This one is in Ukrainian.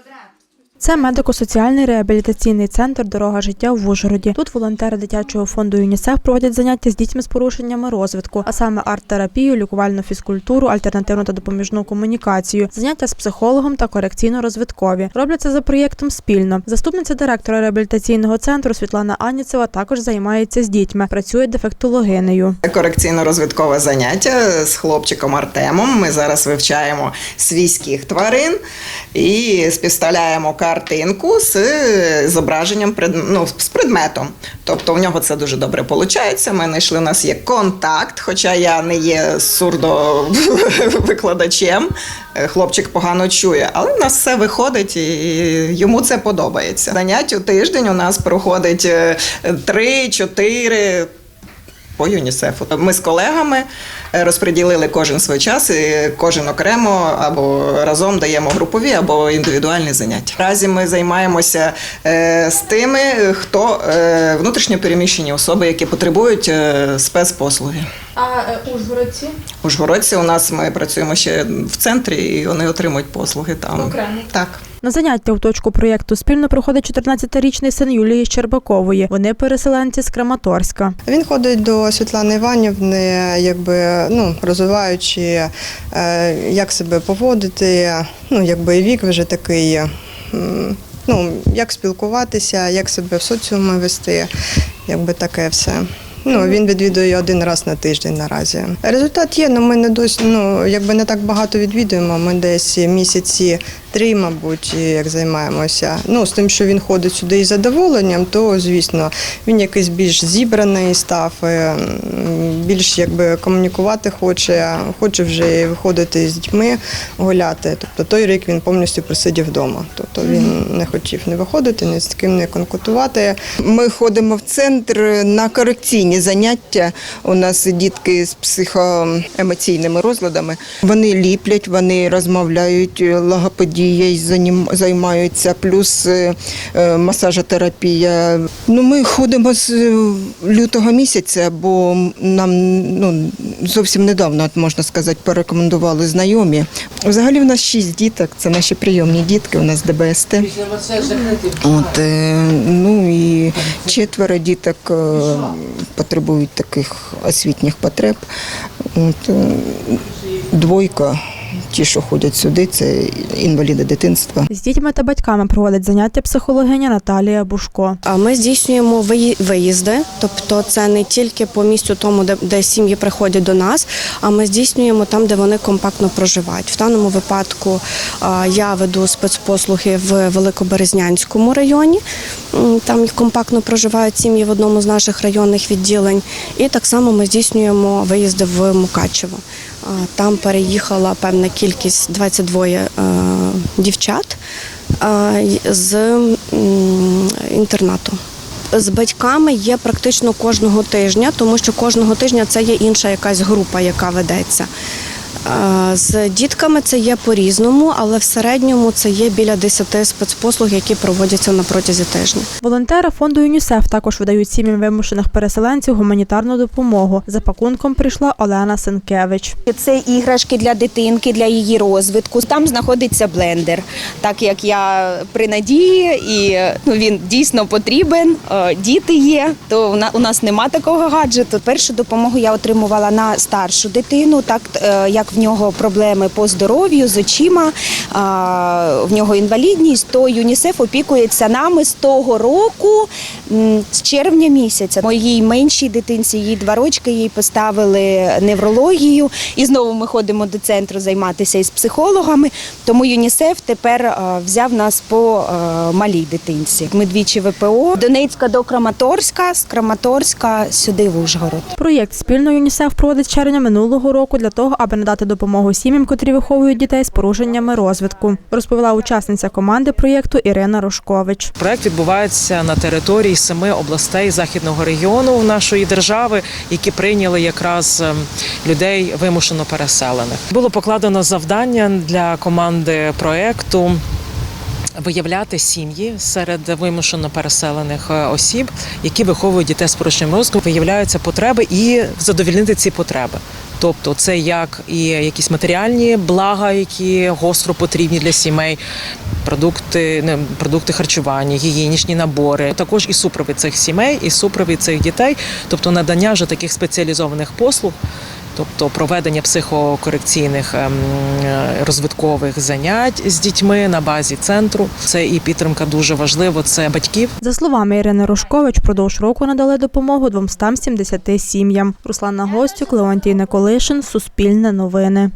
Quadrado. Це медико-соціальний реабілітаційний центр Дорога життя в Ужгороді. Тут волонтери дитячого фонду ЮНІСЕФ проводять заняття з дітьми з порушеннями розвитку, а саме арт-терапію, лікувальну фізкультуру, альтернативну та допоміжну комунікацію, заняття з психологом та корекційно-розвиткові. Роблять це за проєктом спільно. Заступниця директора реабілітаційного центру Світлана Аніцева також займається з дітьми, працює дефектологинею. Корекційно-розвиткове заняття з хлопчиком Артемом. Ми зараз вивчаємо свійських тварин і співставляємо картинку з зображенням пред- ну, з предметом. Тобто в нього це дуже добре виходить. Ми знайшли, у нас є контакт, хоча я не є сурдовикладачем. Е, Хлопчик погано чує, але в нас все виходить і йому це подобається. Занять у тиждень у нас проходить е, три-чотири по ЮНІСЕФу. Ми з колегами е, розподілили кожен свій час, і кожен окремо або разом даємо групові або індивідуальні заняття. Наразі ми займаємося е, з тими, хто е, внутрішньо переміщені особи, які потребують спецпослуги. А ужгородці У Жгородці у нас ми працюємо ще в центрі, і вони отримують послуги там. Окремо? Так. На заняття у точку проєкту спільно приходить 14-річний син Юлії Щербакової. Вони переселенці з Краматорська. Він ходить до Світлани Іванівни, якби ну розвиваючи, е, як себе поводити. Ну, якби вік вже такий. Ну, як спілкуватися, як себе в соціумі вести, якби таке все. Ну, він відвідує один раз на тиждень наразі. Результат є, але ми не досі, ну, якби не так багато відвідуємо. Ми десь місяці три, мабуть, як займаємося. Ну, з тим, що він ходить сюди із задоволенням, то звісно, він якийсь більш зібраний став, е, більш якби комунікувати хоче, хоче вже виходити з дітьми гуляти. Тобто той рік він повністю просидів вдома. Тобто він не хотів не виходити, ні з ким не конкурувати. Ми ходимо в центр на корекційні заняття. У нас дітки з психоемоційними розладами. Вони ліплять, вони розмовляють, логопедією занім- займаються, плюс е, е, масажотерапія. Ну, ми ходимо з е, лютого місяця, бо нам ну, зовсім недавно, можна сказати, порекомендували знайомі. Взагалі в нас шість діток, це наші прийомні дітки, у нас ДБСТ. От, е, ну і четверо діток е, потребують таких освітніх потреб. От, двойка, ті, що ходять сюди, це інваліди дитинства. З дітьми та батьками проводить заняття психологиня Наталія Бушко. А Ми здійснюємо виїзди, тобто це не тільки по місцю тому, де, де сім'ї приходять до нас, а ми здійснюємо там, де вони компактно проживають. В даному випадку я веду спецпослуги в Великоберезнянському районі. Там компактно проживають сім'ї в одному з наших районних відділень. І так само ми здійснюємо виїзди в Мукачево. Там переїхала певна кількість 22 е, дівчат е, з інтернату. З батьками є практично кожного тижня, тому що кожного тижня це є інша якась група, яка ведеться. З дітками це є по-різному, але в середньому це є біля 10 спецпослуг, які проводяться на протязі тижня. Волонтери фонду ЮНІСЕФ також видають сім'ям вимушених переселенців гуманітарну допомогу. За пакунком прийшла Олена Сенкевич. Це іграшки для дитинки, для її розвитку. Там знаходиться блендер. Так як я при надії, і ну, він дійсно потрібен. е, Діти є, то у нас нема такого гаджету. Першу допомогу я отримувала на старшу дитину, так е, в нього проблеми по здоров'ю з очима, в нього інвалідність, то ЮНІСЕФ опікується нами з того року, з червня місяця. Моїй меншій дитинці, їй два рочки, їй поставили неврологію. І знову ми ходимо до центру займатися із психологами. Тому ЮНІСЕФ тепер взяв нас по малій дитинці. Ми двічі ВПО, Донецька до Краматорська, з Краматорська сюди в Ужгород. Проєкт спільно ЮНІСЕФ проводить червня минулого року для того, аби надати допомогу сім'ям, котрі виховують дітей з порушеннями розвитку, розповіла учасниця команди проєкту Ірина Рожкович. Проект відбувається на території семи областей західного регіону нашої держави, які прийняли якраз ем, людей вимушено переселених. Було покладено завдання для команди проекту Виявляти сім'ї серед вимушено переселених е, осіб, які виховують дітей з порушенням розвитку, виявляються потреби і задовільнити ці потреби. Тобто це як і якісь матеріальні блага, які гостро потрібні для сімей, продукти, не, продукти харчування, гігієнічні набори, також і супровід цих сімей, і супровід цих дітей, тобто надання вже таких спеціалізованих послуг. Тобто проведення психокорекційних ем, е, розвиткових занять з дітьми на базі центру. Це і підтримка дуже важливо. Це батьків, За словами Ірини Рожкович, впродовж року надали допомогу 270 сім'ям. Руслана Гостюк, Леонтій Николишин, Суспільне новини.